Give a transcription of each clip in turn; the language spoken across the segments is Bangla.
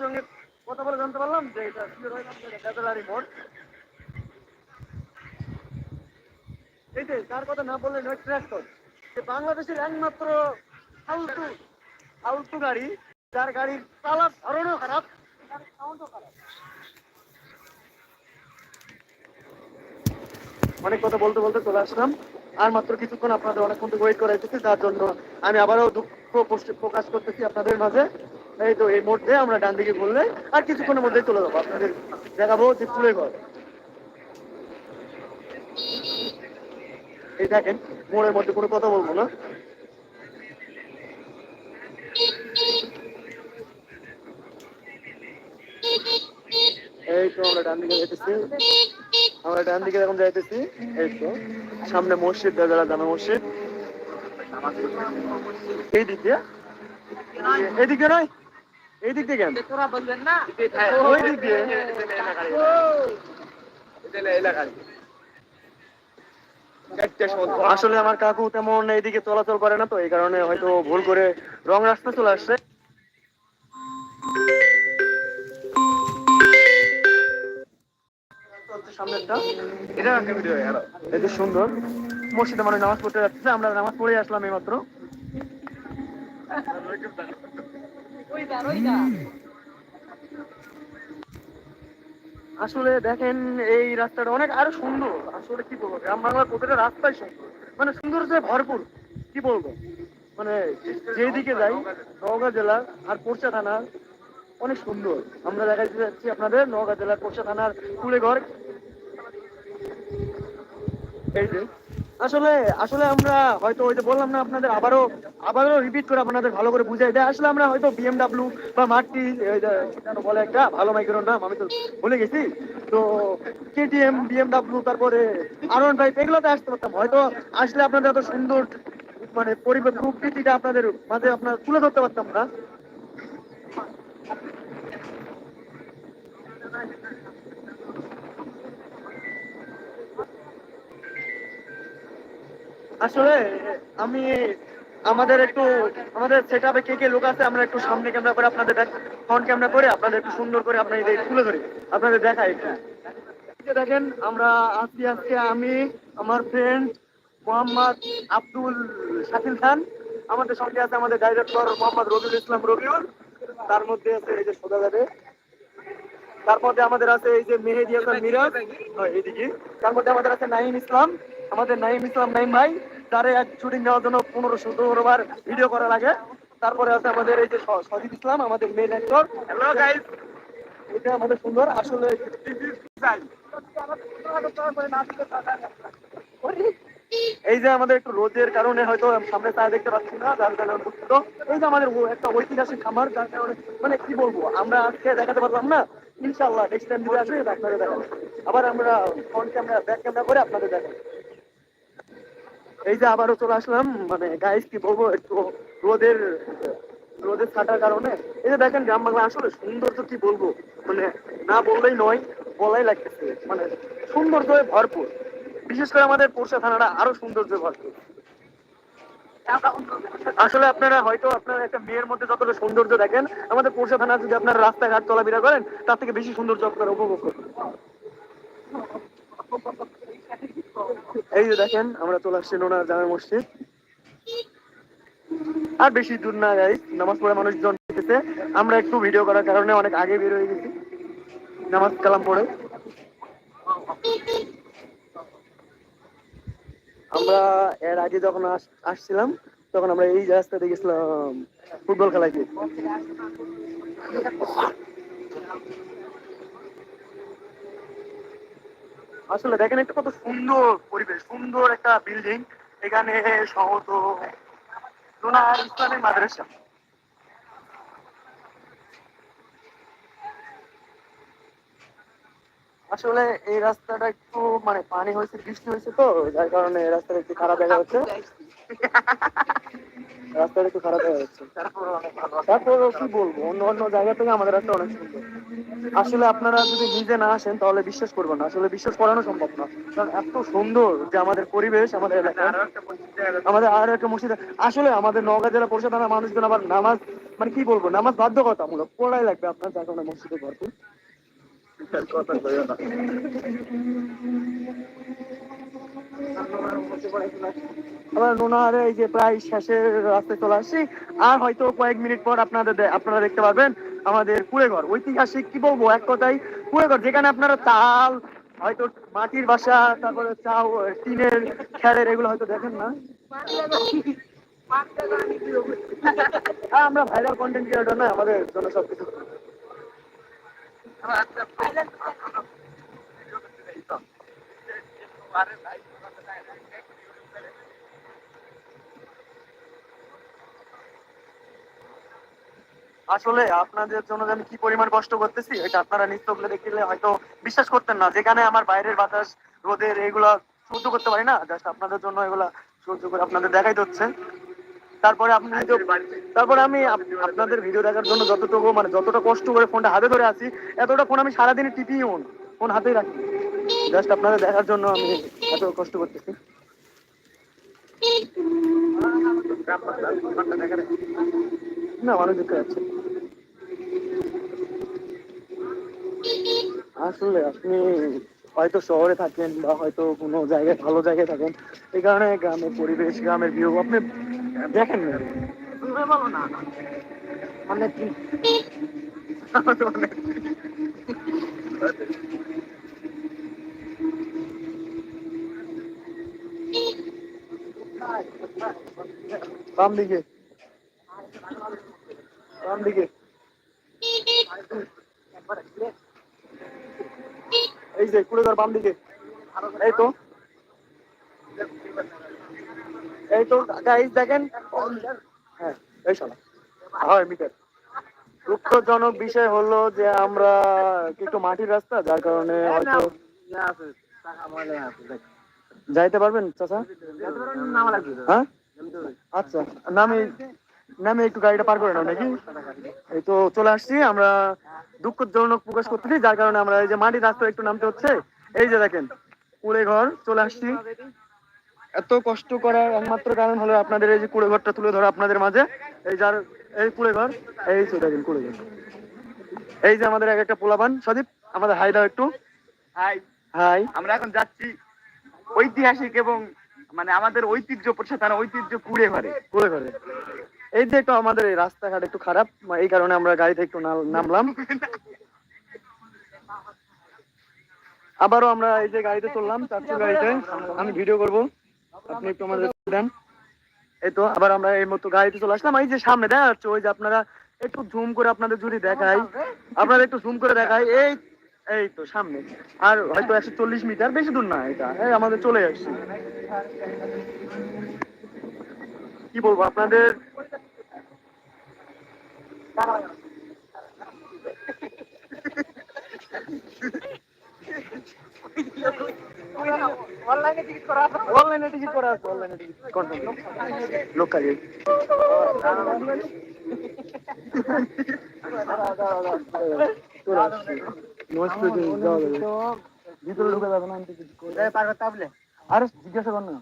সঙ্গে কথা বলে জানতে পারলাম যে এটা এই যে তার কথা না বললে যে বাংলাদেশের একমাত্র ফালতু ফালতু গাড়ি, যার গাড়ির চালার ধরনও খারাপ অনেক কথা বলতে বলতে চলে আসলাম। আর মাত্র কিছুক্ষণ আপনাদের অনেকক্ষণ ওয়েট করা এসেছি তার জন্য আমি আবারও দুঃখ প্রকাশ করতেছি আপনাদের মাঝে। এই তো, এই মোড়ে আমরা ডান দিকে ঘুরলে আর কিছুক্ষণের মধ্যেই চলে যাব আপনাদের দেখাবো যে ফুলের ঘর। এই দেখেন, মোড়ের মধ্যে কোনো কথা বলব না। এই তো আমরা যাইতেছি। আমরা এখন যাইতেছি। সামনে মসজিদ মসজিদ। এই দিক দিয়ে। এই নয়। এই দিক দিয়ে তোরা বলবেন না? ওই দিক দিয়ে। আসলে আমার কাকু তেমন এইদিকে চলাচল করে না তো এই কারণে হয়তো ভুল করে রং রাস্তা চলে আসছে। এটা ভিডিও এই যে সুন্দর। মসজিদে মানে নামাজ পড়তে যাচ্ছে আমরা নামাজ পড়ে আসলাম এইমাত্র। ওইটা ওইটা আসলে দেখেন, এই রাস্তাটা অনেক আরও সুন্দর। আসলে কি বলব, গ্রাম বাংলার প্রতিটা রাস্তাই সুন্দর। মানে সুন্দর যে ভরপুর, কি বলব? মানে যেদিকে যাই, নওগাঁ জেলার আর পোরচা থানার অনেক সুন্দর। আমরা দেখাইতে যাচ্ছি আপনাদের নওগাঁ জেলার পোরচা থানার কুলেঘর। এই যে আসলে আসলে আমরা হয়তো ওই যে বললাম না আপনাদের, আবারও আবারও রিপিট করে আপনাদের ভালো করে বুঝাই দেয়। আসলে আমরা হয়তো বিএমডাব্লিউ বা যেন বলে একটা ভালো মাইক্রোর নাম, আমি তো ভুলে গেছি। তো কেটিএম বিএমডাব্লিউ তারপরে আর ওয়ান ফাইভ এগুলোতে আসতে পারতাম। হয়তো আসলে আপনাদের এত সুন্দর মানে পরিবেশ, প্রকৃতিটা আপনাদের মাঝে আপনার তুলে ধরতে পারতাম না। আসলে আমি আমাদের একটু আমাদের সেট আপে কে কে লোক আছে আমরা একটু সামনে ক্যামেরা করে আপনাদের ফ্রন্ট ক্যামেরা করে আপনাদের একটু সুন্দর করে আপনাদের তুলে ধরি আপনাদের দেখাই একটু। দেখেন আমরা আজকে আজকে আমি আমার ফ্রেন্ড মোহাম্মদ আব্দুল শাকিল খান আমাদের সঙ্গে আছে আমাদের ডাইরেক্টর মোহাম্মদ রবিউল ইসলাম রবিউল তার মধ্যে আছে এই যে সোজা যাবে। তার মধ্যে আমাদের আছে এই যে মেহেদি হাসান মিরাজ হয়, এইদিকে তার মধ্যে আমাদের আছে নাইম ইসলাম আমাদের নাইম ইসলাম নাইম ভাই তারে এক শুটিং নেওয়ার জন্য পনেরো সতেরো বার ভিডিও করা লাগে। তারপরে আছে আমাদের এই যে স- সজিদ ইসলাম আমাদের মেন অ্যাক্টর হ্যালো গাইস এটা আমাদের সুন্দর। আসলে এই যে আমাদের একটু রোদের কারণে হয়তো সামনে তা দেখতে পাচ্ছি না যার কারণে দুঃখিত। এই যে আমাদের একটা ঐতিহাসিক খামার যার কারণে মানে কি বলব আমরা আজকে দেখাতে পারলাম না। ইনশাল্লাহ নেক্সট টাইম যদি আসবে আপনাদের দেখাবো। আবার আমরা ফ্রন্ট ক্যামেরা ব্যাক ক্যামেরা করে আপনাদের দেখাবো। এই যে আবারও চলে আসলাম মানে গাইস কি বলব, একটু রোদের রোদের ছাটার কারণে। এই যে দেখেন, গ্রাম বাংলা আসলে সৌন্দর্য কি বলব? মানে না বললেই নয়, বলাই লাগতেছে। মানে সৌন্দর্য ভরপুর। বিশেষ করে আমাদের পোরশা থানাটা আরও সৌন্দর্য ভরপুর। আসলে আপনারা হয়তো আপনারা একটা মেয়ের মধ্যে যতটা সৌন্দর্য দেখেন, আমাদের পোরশা থানা যদি আপনারা রাস্তাঘাট চলাফেরা করেন, তার থেকে বেশি সৌন্দর্য আপনারা উপভোগ করবেন। এই যে দেখেন, আমরা চলে আসছি নোনার জামে মসজিদ। আর বেশি দূর না যাই নামাজ পড়ে মানুষজন আমরা একটু ভিডিও করার কারণে অনেক আগে বের হয়ে গেছি। নামাজ কালাম পড়ে। আমরা এর আগে যখন আস- আসছিলাম, তখন আমরা এই রাস্তাতে গেছিলাম, ফুটবল খেলাইতে আসলে দেখেন একটা কত সুন্দর পরিবেশ, সুন্দর একটা বিল্ডিং এখানে সহত ডোনার ইসলামিক মাদ্রাসা। আসলে এই রাস্তাটা একটু মানে পানি হয়েছে, বৃষ্টি হয়েছে তো, যার কারণে রাস্তাটা একটু খারাপ দেখা যাচ্ছে। রাস্তাটা একটু খারাপ দেখা যাচ্ছে। তারপর কি বলব? অন্য অন্য জায়গা থেকে আমাদের রাস্তা অনেক সুন্দর। আসলে আপনারা যদি নিজে না আসেন, তাহলে বিশ্বাস করবেন না। আসলে বিশ্বাস করানো সম্ভব না। কারণ এত সুন্দর যে আমাদের পরিবেশ, আমাদের এলাকা। আমাদের আর একটা মসজিদ আসলে আমাদের নওগাঁ জেলা পরিষদ থানার মানুষজন আবার নামাজ মানে কি বলব, নামাজ বাধ্যকতামূলক পড়াই লাগবে আপনার যার কারণে মসজিদে ভরপুর। কথা আবার নোনারে এই যে প্রায় শেষের রাস্তায় চলে আসছি। আর হয়তো কয়েক মিনিট পর আপনাদের আপনারা দেখতে পারবেন আমাদের কুড়েঘর ঐতিহাসিক কি বলব? এক কথাই কুড়েঘর যেখানে আপনারা তাল, হয়তো মাটির বাসা, তারপরে চাও টিনের খেরের এগুলো হয়তো দেখেন না। আমরা ভাইরাল কন্টেন্ট ক্রিয়েটর না, আমাদের জন্য সবকিছু। আসলে আপনাদের জন্য আমি কি পরিমাণ কষ্ট করতেছি, এটা আপনারা নিস্তবলে দেখলে হয়তো বিশ্বাস করতেন না। যেখানে আমার বাইরের বাতাস, রোদের এগুলা সহ্য করতে পারি না জাস্ট আপনাদের জন্য এগুলা সহ্য করে আপনাদের দেখাইতে হচ্ছে। তারপরে আপনি তারপরে আমি আপনাদের ভিডিও দেখার জন্য যতটুকু মানে যতটা কষ্ট করে ফোনটা হাতে ধরে আছি, এতটা ফোন আমি সারাদিনে টিপিও ফোন হাতেই রাখি। জাস্ট আপনাদের দেখার জন্য আমি এত কষ্ট করতেছি। না মানুষ দেখতে যাচ্ছে। আসলে আপনি হয়তো শহরে থাকেন বা হয়তো কোনো জায়গায়, ভালো জায়গায় থাকেন, এই কারণে গ্রামের পরিবেশ, গ্রামের ভিউ আপনি দেখেন না। মানে বাম দিকে। বাম দিকে। এই যে কুড়েঘর বাম দিকে। এই তো। এই তো গাইস দেখেন। হ্যাঁ এই শালা। হয় মিটার। দুঃখজনক বিষয় হলো যে আমরা একটু মাটির রাস্তা? যার কারণে হয়তো যাইতে পারবেন চাচা? হ্যাঁ? আচ্ছা নামে নামে একটু গাড়িটা পার করে নাও নাকি? এই তো চলে আসছি আমরা দুঃখজনক প্রকাশ করতেছি যার কারণে আমরা এই যে মাটির রাস্তা একটু নামতে হচ্ছে। এই যে দেখেন কুড়ে ঘর চলে আসছি। এত কষ্ট করার একমাত্র কারণ হলো আপনাদের এই যে কুড়ে ঘরটা তুলে ধরা আপনাদের মাঝে। এই যার এই কুড়ে ঘর এই তো দেখেন কুড়ে ঘর এই যে আমাদের এক একটা পোলাবান সদীপ আমাদের হাই দাও একটু। হাই। হাই। আমরা এখন যাচ্ছি ঐতিহাসিক এবং মানে আমাদের ঐতিহ্য প্রসাধন ঐতিহ্য কুড়ে ঘরে। কুড়ে ঘরে। এই যে একটু আমাদের এই রাস্তাঘাট একটু খারাপ, এই কারণে আমরা গাড়িতে একটু নামলাম। আবারও আমরা এই যে গাড়িতে চললাম চারশো গাড়িতে। আমি ভিডিও করব। আপনি একটু আমাদের দেন। এই তো, আবার আমরা এই মতো গাড়িতে চলে আসলাম। এই যে সামনে দেখা যাচ্ছে ওই যে আপনারা একটু জুম করে আপনাদের যদি দেখাই। আপনাদের একটু জুম করে দেখাই। এই এই তো সামনে। আর হয়তো একশো চল্লিশ মিটার বেশি দূর না এটা। এই আমাদের চলে আসছে। কি বলব আপনাদের? অনলাইনে টিকিট করা আছে? অনলাইনে টিকিট করা আছে অনলাইনে টিকিট কনফার্ম লোকাল ভিতরে ঢুকে যাবে না আমি টিকিট পার করতে হবে আরে জিজ্ঞাসা কর না।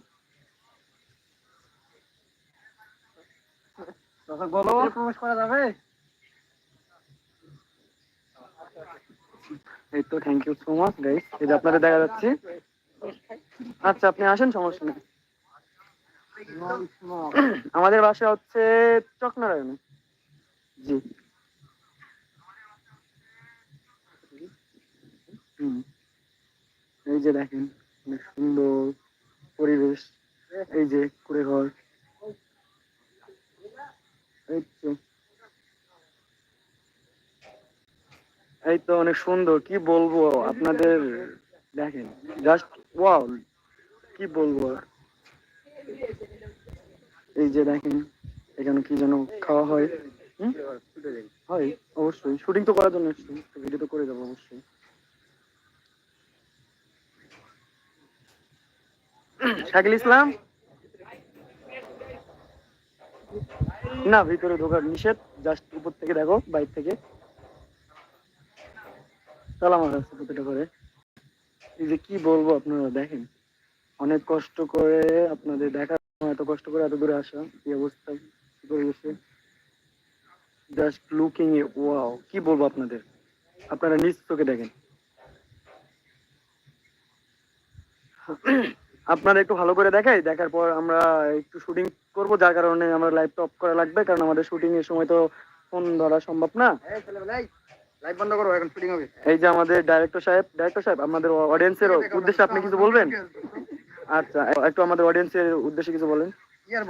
বলো। প্রবেশ করা যাবে? এই তো thank you so much guys এই যে আপনাদের দেখা যাচ্ছে। আচ্ছা আপনি আসেন সমস্যা নেই। আমাদের বাসা হচ্ছে চকনারায়ণে। জি। এই যে দেখেন, অনেক সুন্দর পরিবেশ। এই যে কুড়ে ঘর। এই তো। এই তো অনেক সুন্দর। কি বলব আপনাদের? দেখেন জাস্ট ওয়াও কি বলব? এই যে দেখেন, এখানে কি যেন খাওয়া হয়? হয়, অবশ্যই। শুটিং তো করার জন্য ভিডিও তো করে যাব অবশ্যই। শাকিল ইসলাম? না, ভিতরে ঢোকার নিষেধ জাস্ট উপর থেকে দেখো বাইক থেকে। সালাম প্রতিটা করে। এই যে কি বলব আপনারা, দেখেন, অনেক কষ্ট করে আপনাদের দেখার এত কষ্ট করে এত দূরে আসা অবস্থা, কি করে গেছে জাস্ট লুকিং এ ওয়াও কি বলব আপনাদের? আপনারা নিজ চোখে দেখেন। আপনারা একটু ভালো করে দেখাই দেখার পর আমরা একটু শুটিং করব যার কারণে আমরা লাইভ টপ করা লাগবে কারণ আমাদের শুটিং এর সময় তো ফোন ধরা সম্ভব না। এই লাইভ বন্ধ করো এখন শুটিং হবে। এই যে আমাদের ডাইরেক্টর সাহেব ডাইরেক্টর সাহেব আমাদের অডিয়েন্সের উদ্দেশ্যে আপনি কিছু বলবেন? আচ্ছা একটু আমাদের অডিয়েন্সের উদ্দেশ্যে কিছু বলেন। কি আর